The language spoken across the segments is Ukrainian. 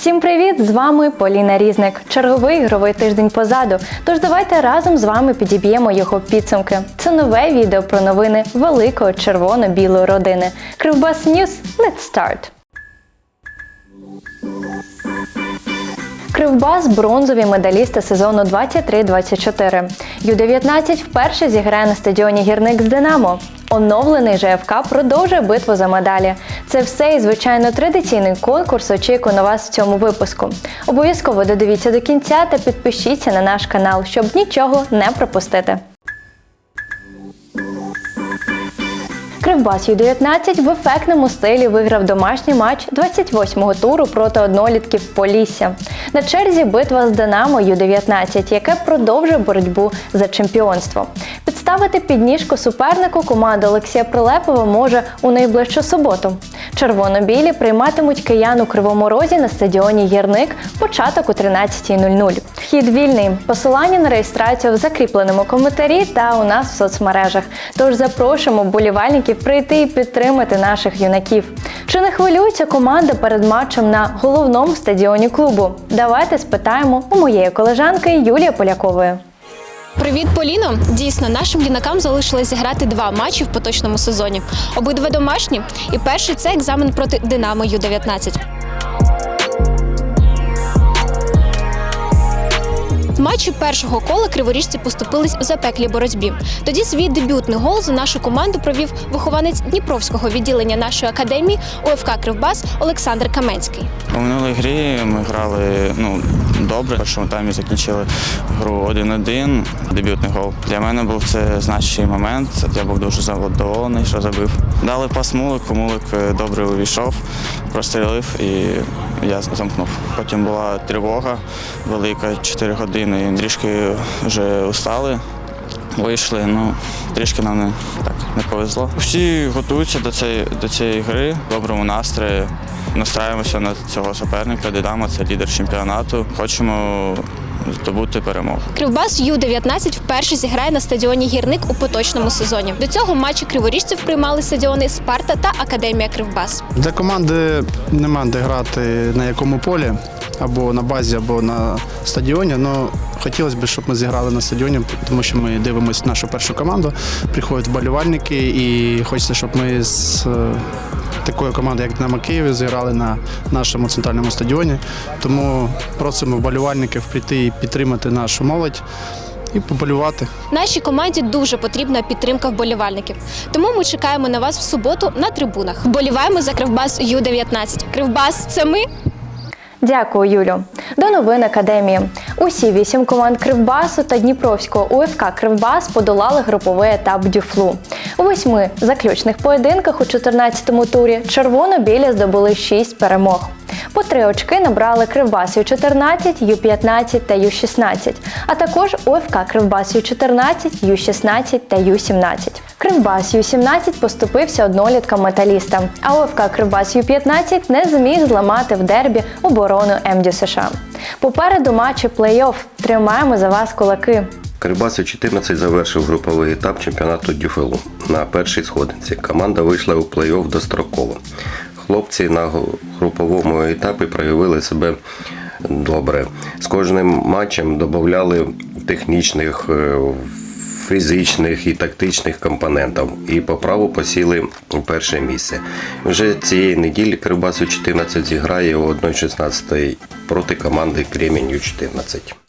Всім привіт! З вами Поліна Різник. Черговий ігровий тиждень позаду. Тож давайте разом з вами підіб'ємо його підсумки. Це нове відео про новини великої червоно-білої родини. Кривбас News. Let's start! Кривбас бронзові медалісти сезону 23-24. Ю-19 вперше зіграє на стадіоні Гірник з Динамо. Оновлений ЖФК продовжує битву за медалі. Це все і звичайно традиційний конкурс. Очікую на вас в цьому випуску. Обов'язково додивіться до кінця та підпишіться на наш канал, щоб нічого не пропустити. Кривбас Ю-19 в ефектному стилі виграв домашній матч 28-го туру проти однолітків Полісся. На черзі битва з Динамо Ю-19, яке продовжує боротьбу за чемпіонство. Підставити підніжку супернику команда Олексія Прилепова може у найближчу суботу. Червоно-білі прийматимуть киян у Кривому Розі на стадіоні Гірник початок у 13.00. Вхід вільний. Посилання на реєстрацію в закріпленому коментарі та у нас в соцмережах. Тож запрошуємо болівальників прийти і підтримати наших юнаків. Чи не хвилюється команда перед матчем на головному стадіоні клубу? Давайте спитаємо у моєї колежанки Юлії Полякової. Привіт, Поліно! Дійсно, нашим юнакам залишилось зіграти два матчі в поточному сезоні. Обидва домашні. І перший це екзамен проти Динамо Ю-19. Матчі першого кола криворіжці поступились у запеклій боротьбі. Тоді свій дебютний гол за нашу команду провів вихованець Дніпровського відділення нашої академії УФК Кривбас Олександр Каменський. У минулій грі ми грали ну, добре. В першому таймі закінчили гру 1-1, дебютний гол. Для мене був це значущий момент. Я був дуже задоволений, що забив. Дали пас Мулику, Мулик е, добре увійшов, прострілив і я замкнув. Потім була тривога велика, 4 години. Трішки вже устали. Вийшли, ну трішки нам не так не повезло. Всі готуються до цієї до цієї гри, в доброму настрої. Настраюємося на цього суперника. Динамо це лідер чемпіонату. Хочемо здобути перемогу. Кривбас Ю-19 вперше зіграє на стадіоні Гірник у поточному сезоні. До цього матчі криворіжців приймали стадіони Спарта та Академія Кривбас. Для команди нема де грати на якому полі, або на базі, або на стадіоні. Ну хотілося б, щоб ми зіграли на стадіоні, тому що ми дивимося нашу першу команду. Приходять вболівальники, і хочеться, щоб ми з такою командою, як Динамо Києві, зіграли на нашому центральному стадіоні. Тому просимо вболівальників прийти і підтримати нашу молодь і поболювати. Нашій команді дуже потрібна підтримка вболівальників. Тому ми чекаємо на вас в суботу на трибунах. Вболіваємо за Кривбас Ю-19. Кривбас це ми. Дякую, Юлю. До новин академії. Усі вісім команд Кривбасу та Дніпровського УФК Кривбас подолали груповий етап Дюфлу. У восьми заключних поєдинках у 14-му турі червоно-білі здобули шість перемог. По три очки набрали Кривбас Ю-14, Ю-15 та Ю-16, а також УФК Кривбас Ю-14, Ю-16 та Ю-17. Кривбас Ю-17 поступився одноліткам металіста, а УФК Кривбас Ю-15 не зміг зламати в дербі оборону МДЮ США. Попереду матчі плей-офф. Тримаємо за вас кулаки. Кривбас 14 завершив груповий етап чемпіонату Дюфелу на першій сходинці. Команда вийшла у плей-офф достроково. Хлопці на груповому етапі проявили себе добре. З кожним матчем додавали технічних, е, фізичних і тактичних компонентів і по праву посіли перше місце. Вже цієї неділі Кривбас 14 зіграє о 1.16 проти команди Кремінь Ю-14.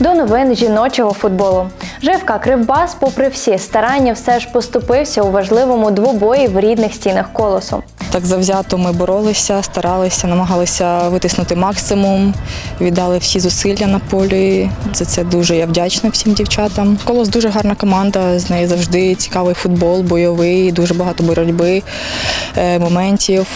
До новин жіночого футболу. ЖФК Кривбас, попри всі старання, все ж поступився у важливому двобої в рідних стінах колосу. Так завзято ми боролися, старалися, намагалися витиснути максимум, віддали всі зусилля на полі. За це дуже я вдячна всім дівчатам. Колос дуже гарна команда, з нею завжди цікавий футбол, бойовий, дуже багато боротьби, е, моментів.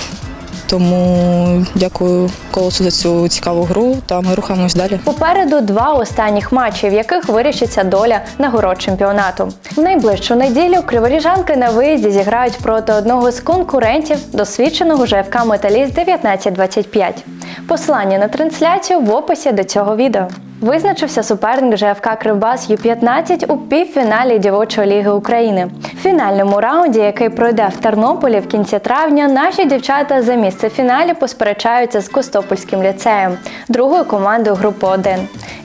Тому дякую колосу за цю цікаву гру та ми рухаємось далі. Попереду два останніх матчі, в яких вирішиться доля нагород чемпіонату. В найближчу неділю криворіжанки на виїзді зіграють проти одного з конкурентів досвідченого ЖФК Металіст 1925. Посилання на трансляцію в описі до цього відео. Визначився суперник ЖФК Кривбас Ю-15 у півфіналі дівочої ліги України. В фінальному раунді, який пройде в Тернополі в кінці травня, наші дівчата за місце фіналі посперечаються з Костопольським ліцеєм, другою командою групи 1.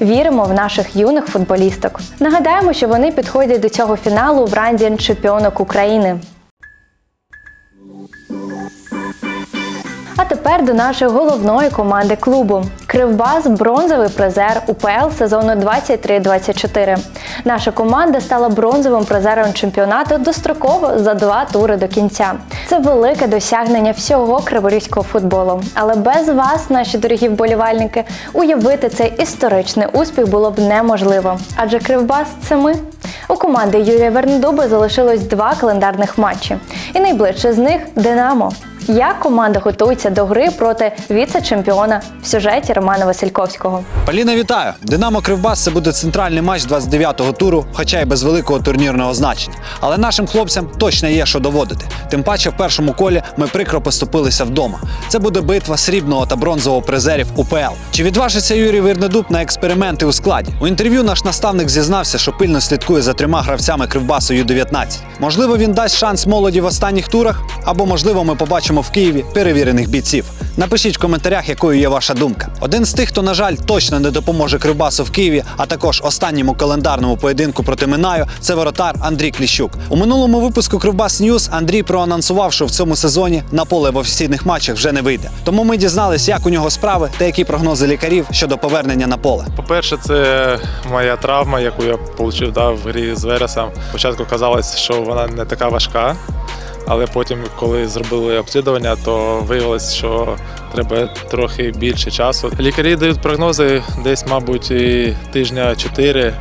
Віримо в наших юних футболісток. Нагадаємо, що вони підходять до цього фіналу в ранді чемпіонок України. А тепер до нашої головної команди клубу. Кривбас бронзовий призер УПЛ сезону 23-24. Наша команда стала бронзовим призером чемпіонату достроково за два тури до кінця. Це велике досягнення всього криворізького футболу. Але без вас, наші дорогі вболівальники, уявити цей історичний успіх було б неможливо. Адже Кривбас це ми. У команди Юрія Вернедуби залишилось два календарних матчі. І найближче з них Динамо. Як команда готується до гри проти віце-чемпіона в сюжеті Романа Васильковського? Поліна, вітаю! Динамо Кривбас це буде центральний матч 29-го туру, хоча й без великого турнірного значення. Але нашим хлопцям точно є що доводити. Тим паче, в першому колі ми прикро поступилися вдома. Це буде битва срібного та бронзового призерів УПЛ. Чи відважиться Юрій Вернедуб на експерименти у складі? У інтерв'ю наш наставник зізнався, що пильно слідкує за трьома гравцями Кривбасу Ю-19. Можливо, він дасть шанс молоді в останніх турах, або можливо, ми побачимо в Києві перевірених бійців. Напишіть в коментарях, якою є ваша думка. Один з тих, хто, на жаль, точно не допоможе Кривбасу в Києві, а також останньому календарному поєдинку проти Минаю, це воротар Андрій Кліщук. У минулому випуску Кривбас Ньюз Андрій проанонсував, що в цьому сезоні на поле в офіційних матчах вже не вийде. Тому ми дізнались, як у нього справи та які прогнози лікарів щодо повернення на поле. По-перше, це моя травма, яку я отримав да, в грі з Вересом. Спочатку казалось, що вона не така важка, але потім, коли зробили обслідування, то виявилось, що треба трохи більше часу. Лікарі дають прогнози десь, мабуть, і тижня 4,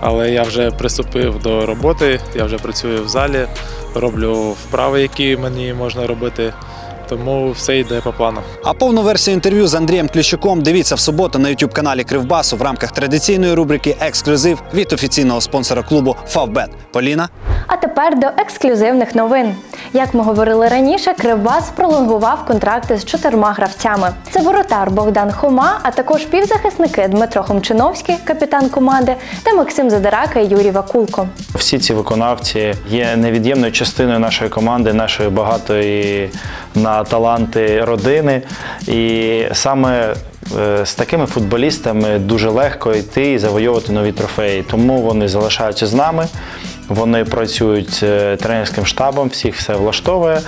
але я вже приступив до роботи, я вже працюю в залі, роблю вправи, які мені можна робити. Тому все йде по плану. А повну версію інтерв'ю з Андрієм Кліщуком дивіться в суботу на youtube каналі Кривбасу в рамках традиційної рубрики Ексклюзив від офіційного спонсора клубу Фавбет. Поліна. А тепер до ексклюзивних новин. Як ми говорили раніше, Кривбас пролонгував контракти з чотирма гравцями. Це воротар Богдан Хома, а також півзахисники Дмитро Хомчиновський, капітан команди, та Максим Задирака і Юрій Вакулко. Всі ці виконавці є невід'ємною частиною нашої команди, нашої багатої на таланти родини. І саме е, з такими футболістами дуже легко йти і завойовувати нові трофеї. Тому вони залишаються з нами. Вони працюють е, тренерським штабом, всіх все влаштовує,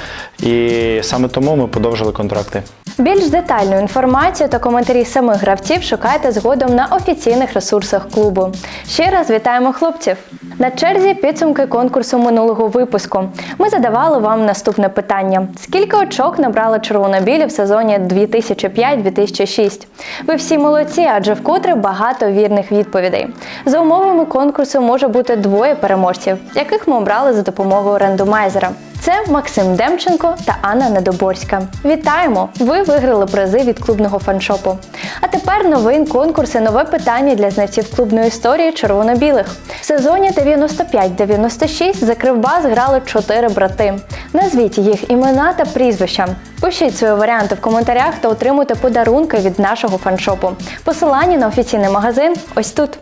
і саме тому ми подовжили контракти. Більш детальну інформацію та коментарі самих гравців шукайте згодом на офіційних ресурсах клубу. Ще раз вітаємо хлопців! На черзі підсумки конкурсу минулого випуску. Ми задавали вам наступне питання: скільки очок набрали червонобілі в сезоні 2005-2006? Ви всі молодці, адже вкотре багато вірних відповідей. За умовами конкурсу може бути двоє переможців, яких ми обрали за допомогою рандомайзера. Це Максим Демченко та Анна Недоборська. Вітаємо! Ви виграли призи від клубного фаншопу. А тепер новин конкурси, нове питання для знавців клубної історії червоно-білих. В сезоні 95-96 за Кривбас грали чотири брати. Назвіть їх імена та прізвища. Пишіть свої варіанти в коментарях та отримуйте подарунки від нашого фаншопу. Посилання на офіційний магазин ось тут.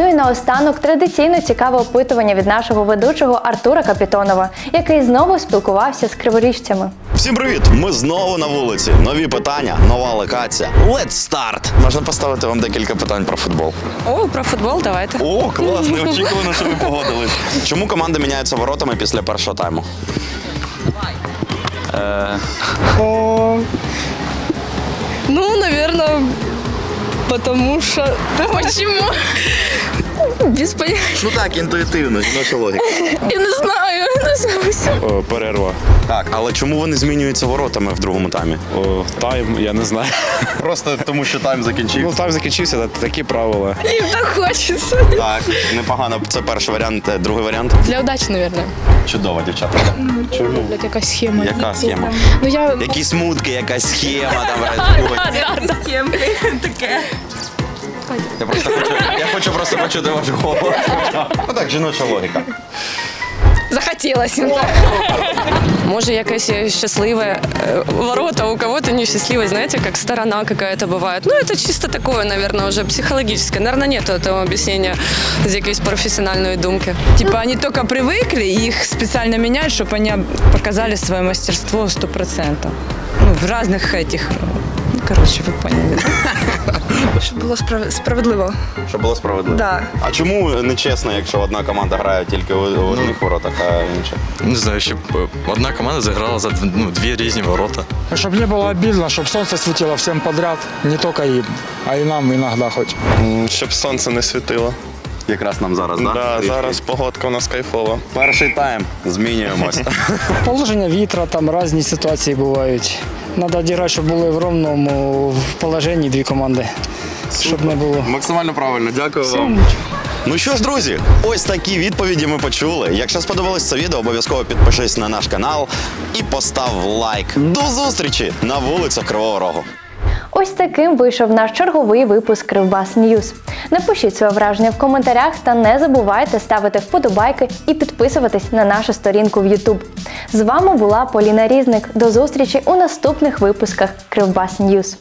Ну і наостанок традиційно цікаве опитування від нашого ведучого Артура Капітонова, який знову спілкувався з криворіжцями. Всім привіт! Ми знову на вулиці. Нові питання, нова локація. Let's start! Можна поставити вам декілька питань про футбол. О, про футбол давайте. О, клас! Неочікувано, що ви погодились. Чому команди міняються воротами після першого тайму? Ну, наверное, потому что... Почему? Без понятия. Ну так, інтуїтивно, жіноча логіка. Я не знаю. Не знаю. Перерва. Так, але чому вони змінюються воротами в другому таймі? О, тайм, я не знаю. Просто тому, що тайм закінчився. Ну, тайм закінчився, та- такі правила. Им так хочется. Так, непогано. Це перший варіант. Е, Другий варіант. Для удачи, наверное. Чудово, дівчата. Блять, якась схема. Яка схема? Ну я... Які смутки, якась схема там розходить. Я просто хочу, я хочу просто почути вашу голову. Ну так, жіноча логіка. Захотелось им так. Може, якесь щасливе е, ворота, у кого-то несчастливое, знаете, как сторона какая-то бывает. Ну, это чисто такое, наверное, уже психологическое. Наверное, нет этого объяснения з якоїсь професіональної думки. Типа они только привыкли, и их специально меняют, чтобы они показали свое мастерство 100%. Ну, в разных этих... Ну, короче, вы поняли. Щоб було справ- справедливо. Щоб було справедливо. Да. А чому не чесно, якщо одна команда грає тільки у, у одних воротах, а інша? Не знаю, щоб е, одна команда заграла за дв- ну, дві різні ворота. Чтобы не было обидно, чтобы солнце светило всем подряд, не только им, а и нам иногда хоть. Щоб сонце не світило. Якраз нам зараз, да? Да, зараз погодка у нас кайфова. Перший тайм. Змінюємось. Положення вітра, там різні ситуації бувають. Надо одіграти, щоб були в ровному положенні дві команди. Щоб не було. Максимально правильно, дякую вам. Ну що ж, друзі, ось такі відповіді ми почули. Якщо сподобалось це відео, обов'язково підпишись на наш канал і постав лайк. До зустрічі на вулицях Кривого Рогу. Ось таким вийшов наш черговий випуск Кривбас Ньюз. Напишіть своє враження в коментарях та не забувайте ставити вподобайки і підписуватись на нашу сторінку в YouTube. З вами була Поліна Різник. До зустрічі у наступних випусках Кривбас Ньюз.